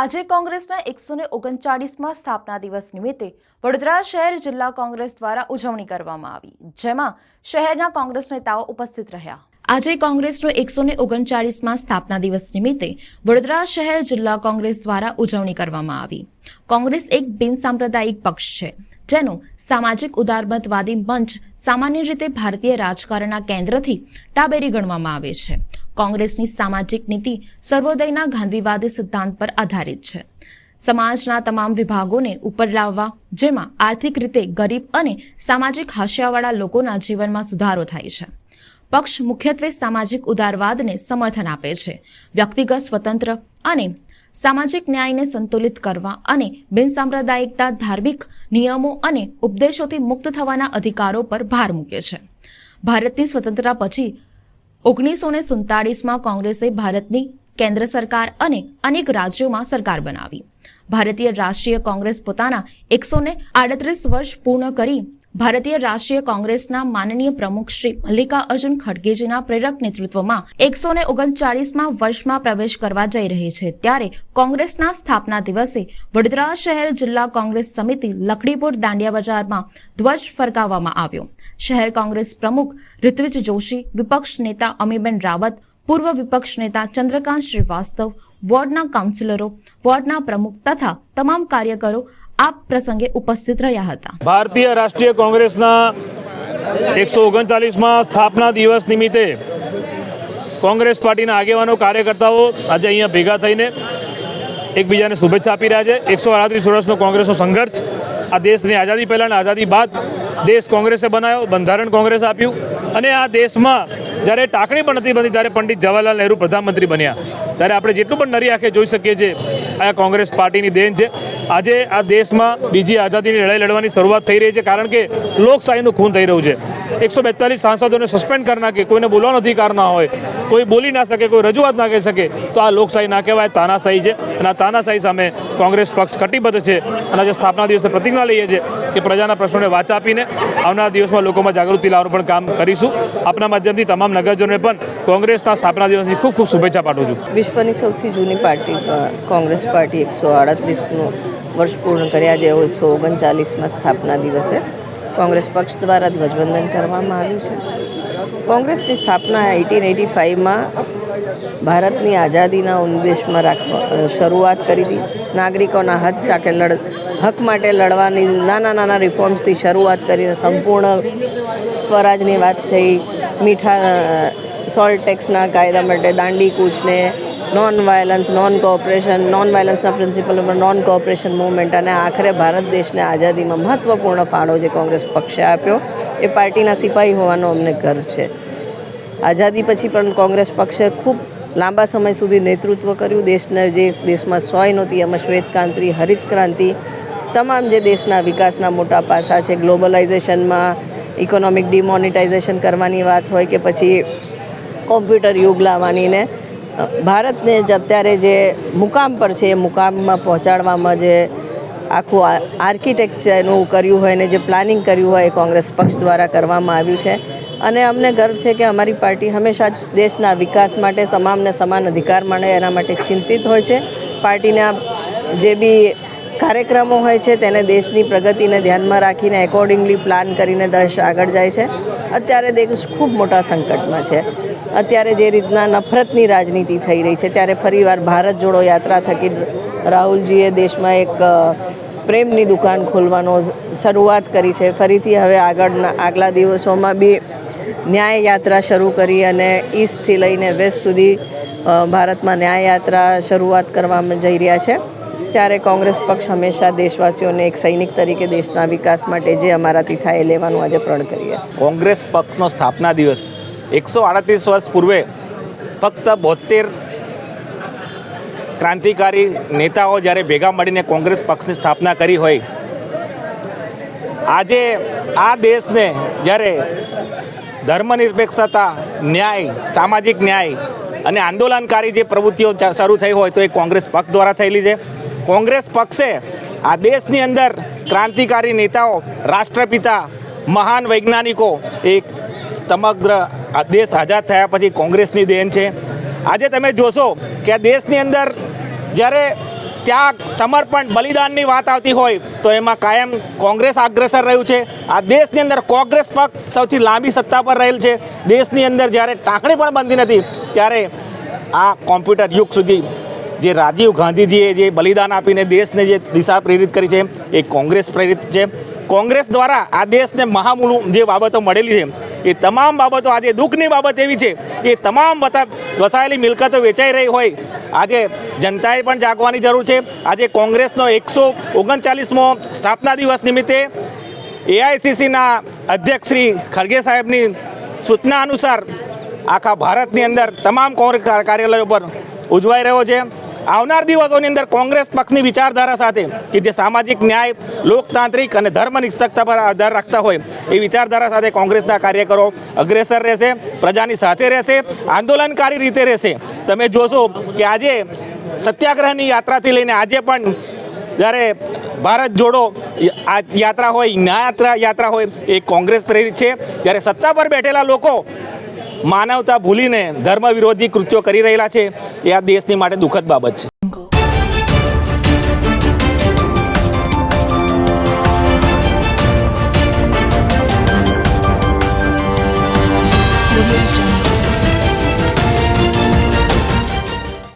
આજે કોંગ્રેસના એકસો ને ઓગણચાળીસમાં સ્થાપના દિવસ નિમિત્તે વડોદરા શહેર જિલ્લા કોંગ્રેસ દ્વારા ઉજવણી કરવામાં આવી, જેમાં શહેરના કોંગ્રેસ નેતાઓ ઉપસ્થિત રહ્યા. આજે કોંગ્રેસનો એકસો ને ઓગણચાળીસમાં સ્થાપના દિવસ નિમિત્તે વડોદરા શહેર જિલ્લા કોંગ્રેસ દ્વારા ઉજવણી કરવામાં આવી. કોંગ્રેસ એક બિનસાંપ્રદાયિક પક્ષ છે. જેનો સામાજિક ઉદારમતવાદી મંચ સામાન્ય રીતે ભારતીય રાજકારણના કેન્દ્રથી ટાબેરી ગણવામાં આવે છે. કોંગ્રેસની સામાજિક નીતિ સર્વોદયના ગાંધીવાદી સિદ્ધાંત પર આધારિત છે. સમાજના તમામ વિભાગોને ઉપર લાવવા, જેમાં આર્થિક રીતે ગરીબ અને સામાજિક હાશિયાવાળા લોકોના જીવનમાં સુધારો થાય છે. પક્ષ મુખ્યત્વે સામાજિક ઉદારવાદને સમર્થન આપે છે. વ્યક્તિગત સ્વતંત્ર અને સામાજિક ન્યાયને સંતુલિત કરવા અને બિનસાંપ્રદાયિકતા, ધાર્મિક નિયમો અને ઉપદેશોથી મુક્ત થવાના અધિકારો પર ભાર મૂકે છે. ભારતની સ્વતંત્રતા પછી ઓગણીસો ને સુડતાળીસમાં કોંગ્રેસે ભારતની કેન્દ્ર સરકાર અને અનેક રાજ્યોમાં સરકાર બનાવી. ભારતીય રાષ્ટ્રીય કોંગ્રેસ પોતાના એકસો આડત્રીસ વર્ષ પૂર્ણ કરી ભારતીય રાષ્ટ્રીય કોંગ્રેસના માનનીય પ્રમુખ શ્રી મલ્લિકા અર્જુન ખડગેજીના પ્રેરક નેતૃત્વમાં એકસો ને ઓગણચાળીસમાં વર્ષમાં પ્રવેશ કરવા જઈ રહી છે. ત્યારે કોંગ્રેસના સ્થાપના દિવસે વડોદરા શહેર જિલ્લા કોંગ્રેસ સમિતિ લકડીપુર દાંડિયા બજારમાં ધ્વજ ફરકાવવામાં આવ્યો. શહેર કોંગ્રેસ પ્રમુખ ઋત્વિજ જોશી, વિપક્ષ નેતા અમીબેન રાવત, પૂર્વ વિપક્ષ નેતા ચંદ્રકાંત શ્રીવાસ્તવ, વોર્ડના કાઉન્સિલરો, વોર્ડના પ્રમુખ તથા તમામ કાર્યકરો આ પ્રસંગે ઉપસ્થિત રહ્યા હતા. ભારતીય રાષ્ટ્રીય કોંગ્રેસના એકસો ઓગણચાલીસમાં સ્થાપના દિવસ નિમિત્તે કોંગ્રેસ પાર્ટીના આગેવાનો, કાર્યકર્તાઓ આજે અહીંયા ભેગા થઈને એકબીજાને શુભેચ્છા આપી રહ્યા છે. એકસો આડત્રીસ વર્ષનો કોંગ્રેસનો સંઘર્ષ આ દેશની આઝાદી પહેલાં આઝાદી બાદ દેશ કોંગ્રેસે બનાવ્યો, બંધારણ કોંગ્રેસે આપ્યું અને આ દેશમાં જ્યારે ટાંકણી પણ નથી બની ત્યારે પંડિત જવાહરલાલ નહેરુ પ્રધાનમંત્રી બન્યા. ત્યારે આપણે જેટલું પણ નરી આંખે જોઈ શકીએ છીએ, આ કોંગ્રેસ પાર્ટીની દેન છે. આજે આ દેશમાં બીજી આઝાદીની લડાઈ લડવાની શરૂઆત થઈ રહી છે, કારણ કે લોકશાહીનું ખૂન થઈ રહ્યું છે. એકસો બેતાલીસ સાંસદોને સસ્પેન્ડ કરી નાખે, કોઈને બોલવાનો અધિકાર ના હોય, કોઈ બોલી ના શકે, કોઈ રજૂઆત ના કરી શકે, તો આ લોકશાહી ના કહેવાય તાનાશાહી છે. અને આ તાનાશાહી સામે કોંગ્રેસ પક્ષ કટિબદ્ધ છે. અને આજે સ્થાપના દિવસે પ્રતિજ્ઞા લઈએ છીએ કે પ્રજાના પ્રશ્નોને વાચા આપીને આવનારા દિવસમાં લોકોમાં જાગૃતિ લાવવાનું પણ કામ કરીશું. આપના માધ્યમથી તમામ નગરજનોને પણ કોંગ્રેસના સ્થાપના દિવસની ખૂબ ખૂબ શુભેચ્છા પાઠવું છું. વિશ્વની સૌથી જૂની પાર્ટી કોંગ્રેસ પાર્ટી એકસો આડત્રીસનું. વર્ષ પૂર્ણ કર્યા જે એકસો ઓગણચાલીસમાં સ્થાપના દિવસે કોંગ્રેસ પક્ષ દ્વારા ધ્વજવંદન કરવામાં આવ્યું છે. કોંગ્રેસની સ્થાપના એટીન એટી ફાઇવમાં ભારતની આઝાદીના ઉદ્દેશમાં રાખવા શરૂઆત કરી હતી. નાગરિકોના હક સાથે લડ હક માટે લડવાની નાના નાના રિફોર્મ્સથી શરૂઆત કરીને સંપૂર્ણ સ્વરાજની વાત થઈ. મીઠા સોલ્ટ ટેક્સના કાયદા માટે Dandi કૂચને non violence non cooperation non વાયલન્સના principle ઉપર નોન કોઓપરેશન મૂવમેન્ટ અને આખરે ભારત દેશને આઝાદીમાં મહત્ત્વપૂર્ણ ફાળો જે કોંગ્રેસ પક્ષે આપ્યો, એ પાર્ટીના સિપાહી હોવાનો અમને ગર્વ છે. આઝાદી પછી પણ કોંગ્રેસ પક્ષે ખૂબ લાંબા સમય સુધી નેતૃત્વ કર્યું. દેશને જે દેશમાં સોય નહોતી, એમાં શ્વેતક્રાંતિ હરિત ક્રાંતિ તમામ જે દેશના વિકાસના મોટા પાસા છે, ગ્લોબલાઇઝેશનમાં, ઇકોનોમિક ડિમોનિટાઇઝેશન કરવાની વાત હોય કે પછી કોમ્પ્યુટર યુગ લાવવાની ને ભારતને જ અત્યારે જે મુકામ પર છે, એ મુકામમાં પહોંચાડવામાં જે આખું આર્કિટેક્ચરનું કર્યું હોય ને જે પ્લાનિંગ કર્યું હોય એ કોંગ્રેસ પક્ષ દ્વારા કરવામાં આવ્યું છે. અને અમને ગર્વ છે કે અમારી પાર્ટી હંમેશા દેશના વિકાસ માટે તમામને સમાન અધિકાર મળે, એના માટે ચિંતિત હોય છે. પાર્ટીના જે બી કાર્યક્રમો હોય છે, તેને દેશની પ્રગતિને ધ્યાનમાં રાખીને એકોર્ડિંગલી પ્લાન કરીને દેશ આગળ જાય છે. અત્યારે દેશ ખૂબ મોટા સંકટમાં છે. અત્યારે જે રીતના નફરતની રાજનીતિ થઈ રહી છે, ત્યારે ફરીવાર ભારત જોડો યાત્રા થકી રાહુલજીએ દેશમાં એક પ્રેમની દુકાન ખોલવાનો શરૂઆત કરી છે. ફરીથી હવે આગળના, આગલા દિવસોમાં બી ન્યાય યાત્રા શરૂ કરી અને ઈસ્ટથી લઈને વેસ્ટ સુધી ભારતમાં ન્યાય યાત્રા શરૂઆત કરવામાં જઈ રહ્યા છે. ત્યારે કોંગ્રેસ પક્ષ હંમેશા દેશવાસીઓને એક સૈનિક તરીકે દેશના વિકાસ માટે જે અમારાથી થાય એ લેવાનું આજે પ્રણ કરીએ છીએ કોંગ્રેસ પક્ષનો સ્થાપના દિવસ એકસો આડત્રીસ વર્ષ પૂર્વે ફક્ત બોતેર ક્રાંતિકારી નેતાઓ જ્યારે ભેગા મળીને કોંગ્રેસ પક્ષની સ્થાપના કરી હોય, આજે આ દેશને જ્યારે ધર્મનિરપેક્ષતા, ન્યાય, સામાજિક ન્યાય અને આંદોલનકારી જે પ્રવૃત્તિઓ શરૂ થઈ હોય તો એ કોંગ્રેસ પક્ષ દ્વારા થયેલી છે. કોંગ્રેસ પક્ષે આ દેશની અંદર ક્રાંતિકારી નેતાઓ, રાષ્ટ્રપિતા, મહાન વૈજ્ઞાનિકો, એક સમગ્ર આ દેશ આઝાદ થયા પછી કોંગ્રેસની દેન છે. આજે તમે જોશો કે આ દેશની અંદર જ્યારે ત્યાગ સમર્પણ, બલિદાનની વાત આવતી હોય, તો એમાં કાયમ કોંગ્રેસ અગ્રેસર રહ્યું છે. આ દેશની અંદર કોંગ્રેસ પક્ષ સૌથી લાંબી સત્તા પર રહેલ છે. દેશની અંદર જ્યારે ટાંકણી પણ બનતી નથી, ત્યારે આ કોમ્પ્યુટર યુગ સુધી જે રાજીવ ગાંધીજીએ જે બલિદાન આપીને દેશને જે દિશા પ્રેરિત કરી છે, એ કોંગ્રેસ પ્રેરિત છે. કોંગ્રેસ દ્વારા આ દેશને મહામૂલું જે બાબતો મળેલી છે, એ તમામ બાબતો આજે દુઃખની બાબત એવી છે કે તમામ વસાયેલી મિલકતો વેચાઈ રહી હોય. આજે જનતાએ પણ જાગવાની જરૂર છે. આજે કોંગ્રેસનો એકસો ઓગણચાલીસમો સ્થાપના દિવસ નિમિત્તે એઆઈસીસીના અધ્યક્ષ શ્રી ખરગે સાહેબની સૂચના અનુસાર આખા ભારતની અંદર તમામ કોંગ્રેસ કાર્યાલયો પર ઉજવાઈ રહ્યો છે. આવનાર દિવસોની અંદર કોંગ્રેસ પક્ષની વિચારધારા સાથે કે જે સામાજિક ન્યાય, લોકતાંત્રિક અને ધર્મનિષ્ઠકતા પર આધાર રાખતા હોય એ વિચારધારા સાથે કોંગ્રેસના કાર્યકરો અગ્રેસર રહેશે, પ્રજાની સાથે રહેશે, આંદોલનકારી રીતે રહેશે. તમે જોશો કે આજે સત્યાગ્રહની યાત્રાથી લઈને આજે પણ જ્યારે ભારત જોડો યાત્રા હોય ન્યાય યાત્રા હોય એ કોંગ્રેસ પ્રેરિત છે. જ્યારે સત્તા પર બેઠેલા લોકો માનવતા ભૂલીને ધર્મ વિરોધી કૃત્યો કરી રહેલા છે. એ આ દેશની માટે દુઃખદ બાબત છે.